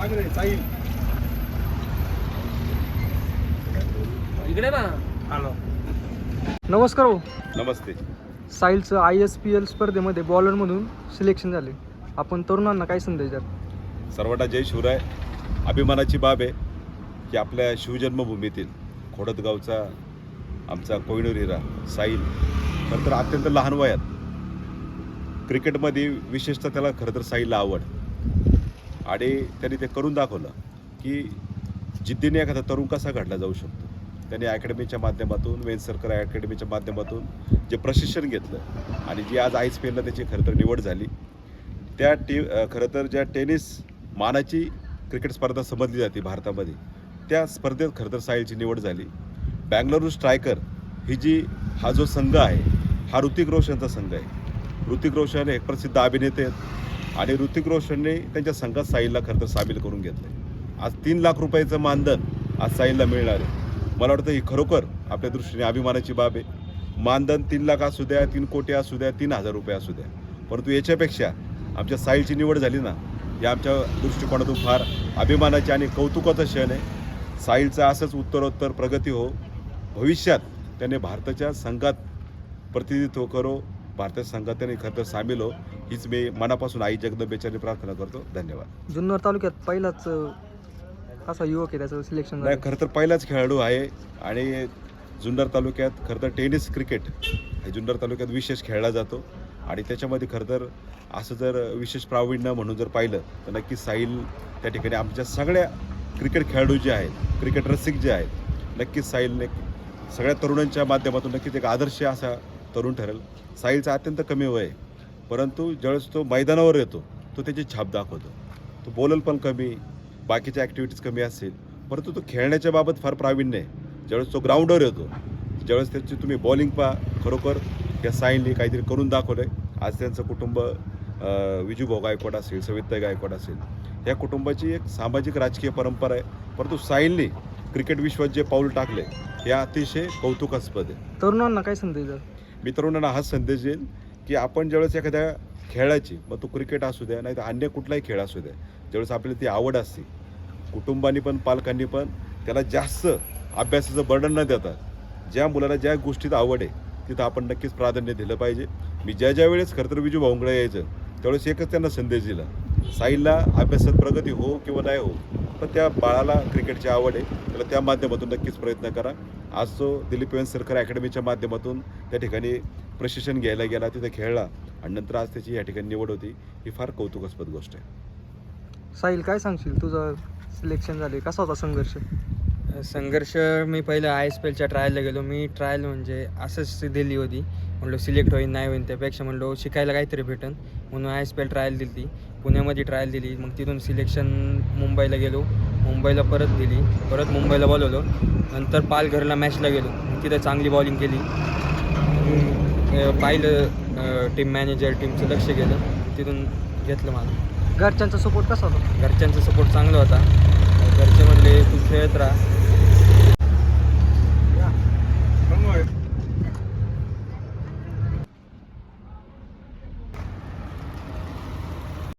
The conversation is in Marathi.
सागरे साईल इकडे ना हॅलो. नमस्कार हो. नमस्ते. साहिलचं आय एस पी एल स्पर्धेमध्ये बॉलरमधून सिलेक्शन झाले. आपण तरुणांना काय संदेश द्याल? सर्वांना जय शिवराय. अभिमानाची बाब आहे की आपल्या शिवजन्मभूमीतील खोडदगावचा आमचा कोहिनूर हिरा साईल खरं तर अत्यंत लहान वयात. क्रिकेटमध्ये विशेषतः त्याला खरं तर साईलला आवड. आणि त्यांनी ते करून दाखवलं की जिद्दीने एखादा तरुण कसा घडला जाऊ शकतो. त्यांनी अकॅडमीच्या माध्यमातून वेन सरकार अकॅडमीच्या माध्यमातून जे प्रशिक्षण घेतलं आणि जी आज आय एस पी एलला त्याची खरं तर निवड झाली त्या टी खरं तर ज्या टेनिस मानाची क्रिकेट स्पर्धा समजली जाते भारतामध्ये त्या स्पर्धेत खरं तर साहिलची निवड झाली. बँगलोरू स्ट्रायकर ही जी हा जो संघ आहे हा ऋतिक रोशनचा संघ आहे. ऋतिक रोशन हे एक प्रसिद्ध अभिनेते आहेत. आणि ऋतिक रोशनने त्यांच्या संघात साहिलला खरं तर सामील करून घेतलं आहे आज तीन लाख रुपयाचं मानधन आज साहिलला मिळणार आहे. मला वाटतं ही खरोखर आपल्या दृष्टीने अभिमानाची बाब आहे. मानधन तीन लाख असू द्या तीन कोटी असू द्या तीन हजार रुपये असू द्या. परंतु याच्यापेक्षा आमच्या साईलची निवड झाली ना या आमच्या दृष्टिकोनातून फार अभिमानाची आणि कौतुकाचा क्षण आहे. साईलचा असंच उत्तरोत्तर प्रगती हो. भविष्यात त्याने भारताच्या संघात प्रतिनिधित्व करो भारताच्या संघात त्याने खरं तर सामील हो. हीच मी मनापासून आई जगदंबेच्याने प्रार्थना करतो. धन्यवाद. जुन्नर तालुक्यात पहिलाच असा युवक आहे त्याचं सिलेक्शन नाही खरं तर पहिलाच खेळाडू आहे आणि जुन्नर तालुक्यात खरं तर टेनिस क्रिकेट हे जुन्नर तालुक्यात विशेष खेळला जातो आणि त्याच्यामध्ये खरं तर असं जर विशेष प्रावीण्य म्हणून जर पाहिलं तर नक्की साईल त्या ठिकाणी आमच्या सगळ्या क्रिकेट खेळाडू जे आहेत क्रिकेट रसिक जे आहेत नक्कीच साईलने सगळ्या तरुणांच्या माध्यमातून नक्कीच एक आदर्श असा तरुण ठरेल. साईलचा अत्यंत कमी वय आहे. परंतु ज्यावेळेस तो मैदानावर येतो तो त्याची छाप दाखवतो. तो बोलल पण कमी बाकीच्या ॲक्टिव्हिटीज कमी असेल परंतु तो खेळण्याच्या बाबत फार प्रावीण्य आहे. ज्यावेळेस तो ग्राउंडवर येतो ज्यावेळेस त्याची तुम्ही बॉलिंग पहा खरोखर या साईनने काहीतरी करून दाखवलं आहे आज त्यांचं कुटुंब विजूभाऊ गायकवाड असेल सविताई गायकवाड असेल या कुटुंबाची एक सामाजिक राजकीय परंपरा आहे. परंतु साईलने क्रिकेट विश्वात जे पाऊल टाकले हे अतिशय कौतुकास्पद आहे. तरुणांना काय संदेश मी तरुणांना हाच संदेश देईन की आपण ज्यावेळेस एखाद्या खेळाची मग तो क्रिकेट असू द्या नाही तर अन्य कुठलाही खेळ असू द्या ज्यावेळेस आपल्याला ती आवड असते कुटुंबानी पण पालकांनी पण त्याला जास्त अभ्यासाचं बर्डन न देता ज्या मुलाला ज्या गोष्टीत आवड आहे तिथं आपण नक्कीच प्राधान्य दिलं पाहिजे. मी ज्या ज्या वेळेस खरं तर विजू भाऊंगळे यायचं त्यावेळेस एकच त्यांना संदेश दिला साईलला अभ्यासात प्रगती हो किंवा नाही हो पण त्या बाळाला क्रिकेटची आवड आहे. त्याला त्या माध्यमातून नक्कीच प्रयत्न करा. आज तो दिलीप वेंसरकर अकॅडमीच्या माध्यमातून त्या ठिकाणी प्रशिक्षण घ्यायला गेला तिथे खेळला आणि नंतर आज त्याची या ठिकाणी निवड होती ही फार कौतुकास्पद गोष्ट आहे. साहिल काय सांगशील? तुझं सिलेक्शन झाले कसा होता संघर्ष? संघर्ष मी पहिलं आय एस पी एलच्या ट्रायलला गेलो. मी ट्रायल म्हणजे असंच दिली होती. म्हणलो सिलेक्ट होईन नाही होईन त्यापेक्षा म्हणलो शिकायला काहीतरी भेटन. म्हणून I S P L trial दिली. ती पुण्यामध्ये ट्रायल दिली. मग तिथून सिलेक्शन मुंबईला गेलो. मुंबईला परत दिली. परत मुंबईला बोलवलो. नंतर पालघरला मॅचला गेलो. तिथं चांगली बॉलिंग केली. पाहिलं टीम मॅनेजर टीमचं लक्ष गेलं. तिथून घेतलं मला. घरच्यांचा सपोर्ट कसा होता? घरच्यांचा सपोर्ट चांगला होता. घरचे म्हणले तू खेळत राहा.